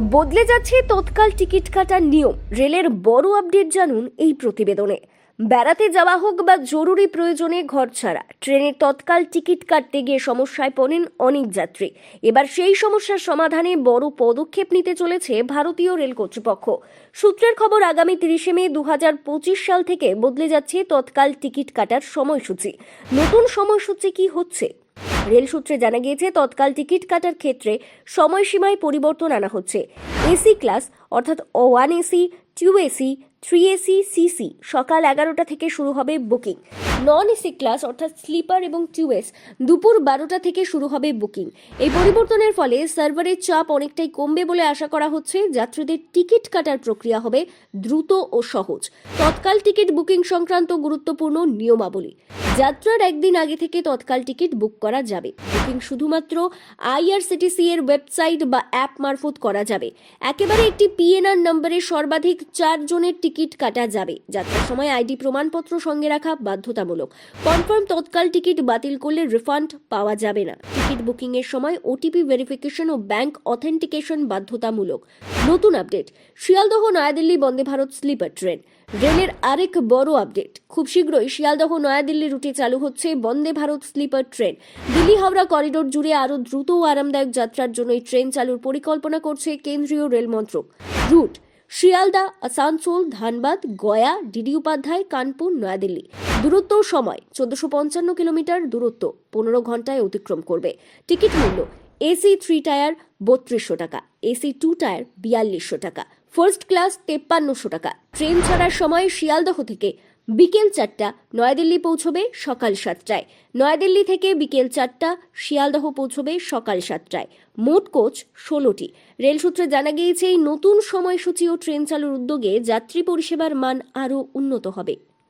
বদলে যাচ্ছে তৎকাল টিকিট কাটার নিয়ম। রেলের বড় আপডেট জানুন এই প্রতিবেদনে। বেড়াতে যাওয়া হোক বা জরুরি প্রয়োজনে ঘর ছাড়া ট্রেনে তৎকাল টিকিট কাটতে গিয়ে সমস্যায় পড়েন অনেক যাত্রী। এবার সেই সমস্যার সমাধানে বড় পদক্ষেপ নিতে চলেছে ভারতীয় রেল কর্তৃপক্ষ। সূত্রের খবর, আগামী তিরিশে মে দু হাজার পঁচিশ সাল থেকে বদলে যাচ্ছে তৎকাল টিকিট কাটার সময়সূচি। নতুন সময়সূচি কি হচ্ছে? রেল সূত্রে জানা গিয়েছে, তৎকাল টিকিট কাটার ক্ষেত্রে সময়সীমায় পরিবর্তন আনা হচ্ছে। এসি ক্লাস, অর্থাৎ one AC two AC three AC CC সকাল এগারোটা থেকে শুরু হবে বুকিং নন এসি ক্লাস অর্থাৎ স্লিপার এবং টু এস দুপুর বারোটা থেকে শুরু হবে বুকিং এই পরিবর্তনের ফলে সার্ভারের চাপ অনেকটাই কমবে বলে আশা করা হচ্ছে। যাত্রীদের টিকিট কাটার প্রক্রিয়া হবে দ্রুত ও সহজ। তৎকাল টিকিট বুকিং সংক্রান্ত গুরুত্বপূর্ণ নিয়মাবলী। যাত্রার একদিন আগে থেকে তৎকাল টিকিট বুক করা যাবে। বুকিং শুধুমাত্র আইআরসিটিসি এর ওয়েবসাইট বা অ্যাপ মারফত করা যাবে। একেবারে একটি পিএনআর নম্বরে সর্বাধিক চার জনের টিকিট কাটা যাবে। যাত্রার সময় আইডি প্রমাণপত্র সঙ্গে রাখা বাধ্যতামূলক। কনফার্ম তৎকাল টিকিট বাতিল করলে রিফান্ড পাওয়া যাবে না। টিকিট বুকিং এর সময় ওটিপি ভেরিফিকেশন ও ব্যাংক অথেন্টিকেশন বাধ্যতামূলক। নতুন update. Sealdah, New Delhi, Vande Bharat sleeper train. রেলের আরেক বড় আপডেট। খুব শীঘ্রই শিয়ালদহ, নয়াদিল্লি রুটে চালু হচ্ছে Vande Bharat sleeper train. Delhi Howrah corridor জুড়ে আরও দ্রুত ও আরামদায়ক যাত্রার জন্য এই ট্রেন চালুর পরিকল্পনা করছে কেন্দ্রীয় রেল মন্ত্রক। রুট। শিয়ালদা, আসানসোল, ধানবাদ, গয়া, ডিডি উপাধ্যায়, কানপুর, নয়াদিল্লি। দূরত্ব সময়, চোদ্দশো পঞ্চান্ন কিলোমিটার দূরত্ব, পনেরো ঘন্টায় অতিক্রম করবে। টিকিট মূল্য, এসি থ্রি টায়ার, বত্রিশশো টাকা, এসি টু টায়ার, বিয়াল্লিশশো টাকা, ফার্স্ট ক্লাস, তেপ্পান্নশো টাকা। ট্রেন ছাড়ার সময় শিয়ালদহ থেকে বিকেল চারটা নয়াদিল্লি পৌঁছবে সকাল সাতটায়। নয়াদিল্লি থেকে বিকেল চারটা শিয়ালদহ পৌঁছবে সকাল সাতটায়। মোট কোচ ষোলোটি। রেল সূত্রে জানা গিয়েছে, এই নতুন সময়সূচি ও ট্রেন চালুর উদ্যোগে যাত্রী পরিষেবার মান আরও উন্নত হবে।